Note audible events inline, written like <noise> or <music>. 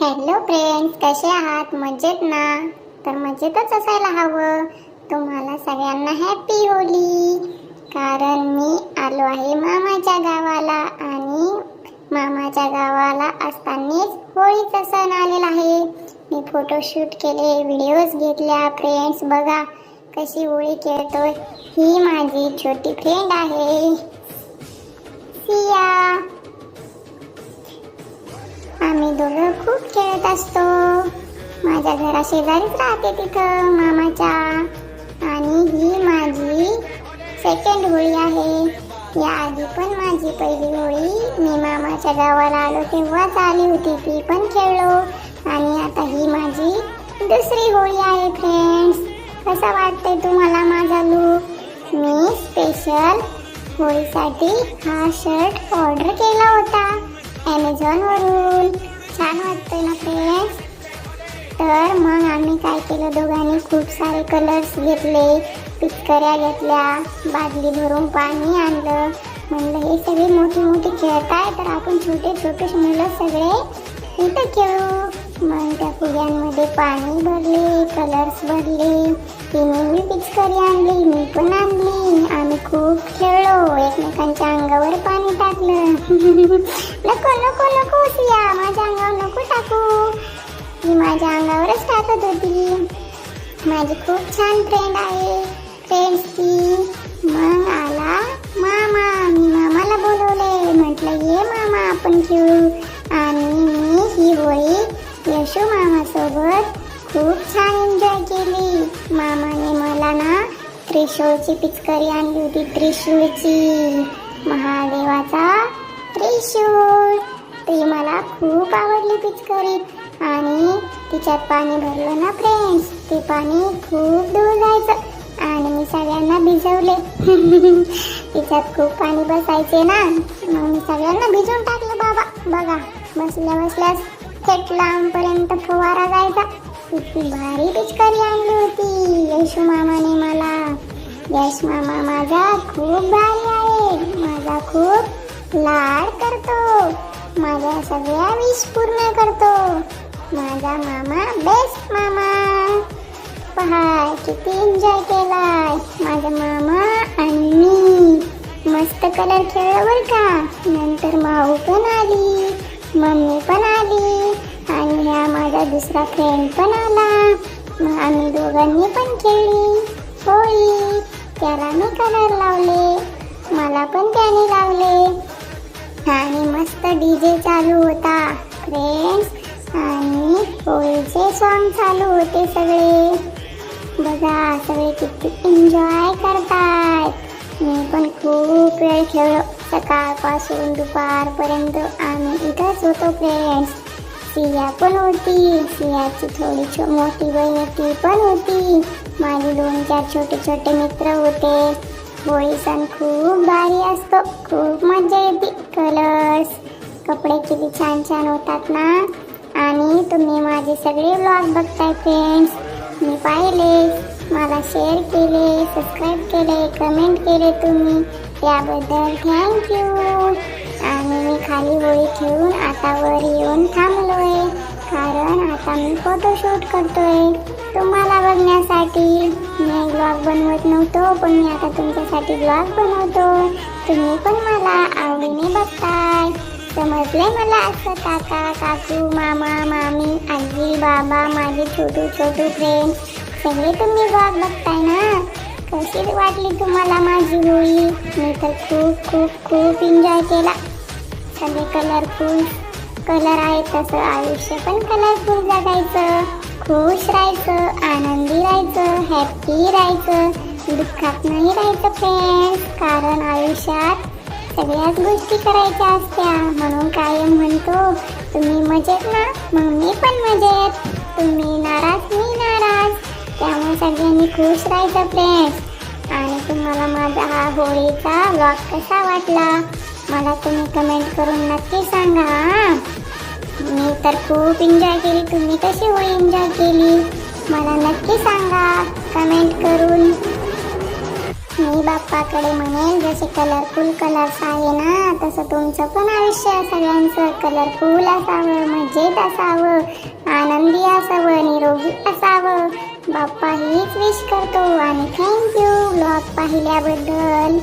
Hello friends कसे आहात? मजेत ना? तर मजेतच असायला हवं. तुम्हाला सगळ्यांना हॅपी होली. कारण मी आलो आहे मामाच्या गावाला आणि मामाच्या गावाला असतानाच होळीचा सण आलेला आहे. मी फोटोशूट केले व्हिडिओज घेतल्या. फ्रेंड्स बघा कशी होळी खेळतोय. ही माझी छोटी फ्रेंड आहे. सिया. आम्ही दोघं खूप खेळत असतो. माझ्या घरा शेजारीच राहते तिथं मामाच्या. आणि ही माझी सेकंड होळी आहे. या आधी पण माझी पहिली होळी. मी मामाच्या गावाला आलो तेव्हाच आली होती. ती पण खेळलो. आणि आता ही माझी दुसरी होळी आहे फ्रेंड्स कसं वाटतंय तुम्हाला माझा लूक मी स्पेशल होळीसाठी हा शर्ट ऑर्डर केला होता. ॲमेझॉनवरून छान वाटतोय ना फ्रेंड्स तर मग आम्ही काय केलं दोघांनी? खूप सारे कलर्स घेतले पिचकऱ्या घेतल्या बादली भरून पाणी आणलं. म्हणलं हे सगळे मोठी मोठी खेळताय तर आपण छोटे छोटे मुलं सगळे इथं खेळू. मग त्या फुग्यांमध्ये पाणी भरले कलर्स भरले. तिने मी पिचकारी आणली मी पण आणली. आम्ही खूप खेळलो एकमेकांच्या अंगावर पाणी टाकलं. <laughs> नको नको नको सिया माझ्या अंगावर नको टाकू. ती माझ्या अंगावरच टाकत होती. माझी खूप छान फ्रेंड आहे. फ्रेंड्स ती मग आला मामा. मी मामाला बोलवले. म्हटलं ये मामा आपण खेळू. आणि मी ही होळी यशू मामासोबत खूप छान त्रिशूळची पिचकारी आणली होती. त्रिशूळची. महादेवाचा त्रिशूळ. ती मला खूप आवडली पिचकारी. आणि तिच्यात पाणी भरलं ना फ्रेंड्स ते पाणी खूप दूर जायचं. आणि मी सगळ्यांना भिजवले. <laughs> तिच्यात खूप पाणी बसायचे ना. मग मी सगळ्यांना भिजवून टाकलं बाबा बघा. बसल्या बसल्यास थेट लांबपर्यंत फवारा जायचा. किती भारी पिचकारी आणली होती. यशू मामाने मला यश मामा माझा खूप भारी आहे. माझा खूप लाड करतो. माझ्या सगळ्या विश पूर्ण करतो. माझा मामा बेस्ट मामा. पहा किती एन्जॉय केलाय. माझा मामा आणि मी मस्त कलर खेळलो बर का. नंतर माऊ पण आली मम्मी पण आली आणि हा माझा दुसरा फ्रेंड पण आला. मग आम्ही दोघांनी पण खेळली. होळी त्याला मी कलर लावले. मला पण त्याने लावले. आणि मस्त डीजे चालू होता. फ्रेंड्स आणि होळीचे सॉन्ग चालू होते सगळे. बघा सगळे किती एन्जॉय करतात. मी पण खूप वेळ खेळलो. सकाळपासून दुपारपर्यंत आम्ही इथंच होतो फ्रेंड्स सिया पण होती. सियाची थोडी मोठी बहीण ती पण होती. माझे दोन चार छोटे छोटे मित्र होते. होळी सण खूप भारी असतो. खूप मजा येते. कलर्स कपडे किती छान छान होतात ना? आणि तुम्ही माझे सगळे ब्लॉग बघताय फ्रेंड्स मी पाहिले मला शेअर केले सबस्क्राईब केले कमेंट केले तुम्ही. याबद्दल थँक्यू आणि मी खाली होळी ठेवून आता वर येऊन थांबलोय. कारण आता मी फोटोशूट करतोय. तुम्हाला बघण्यासाठी मी ब्लॉग बनवत नव्हतो पण मी आता तुमच्यासाठी ब्लॉग बनवतो. तुम्ही पण मला आवडीने बघताय. समजले मला असं काका काकू मामा मामी आजी बाबा माझे छोटू छोटू फ्रेंड सगळे तुम्ही ब्लॉग बघताय ना? कशी वाटली तुम्हाला माझी होळी? मी तर खूप खूप खूप एन्जॉय केला. सगळे कलरफुल कलर आहे तसं आयुष्य पण कलरफुल जगायचं. खुश राहायचं आनंदी राहायचं हॅप्पी राहायचं दुःखात नाही राहायचं फ्रेंड्स कारण आयुष्यात सगळ्याच गोष्टी करायच्या असत्या. म्हणून कायम म्हणतो तुम्ही मजेत ना? मग मी पण मजेत. तुम्ही नाराज मी नाराज. त्यामुळे सगळ्यांनी खुश राहायचं फ्रेंड्स आणि तुम्हाला माझा हा होळीचा ब्लॉग कसा वाटला? मला तुम्ही कमेंट करून नक्की सांगा मी तर खूप एन्जॉय केली. तुम्ही कशी हो एन्जॉय केली? मला नक्की सांगा. कमेंट करून. मी बाप्पाकडे म्हणेल जसे कलरफुल कलर्स आहे ना तसं तुमचं पण आयुष्य सगळ्यांचं. कलरफुल असावं मजेत असावं आनंदी असावं निरोगी असावं. बाप्पा हीच विश करतो. आणि थँक्यू ब्लॉग पाहिल्याबद्दल.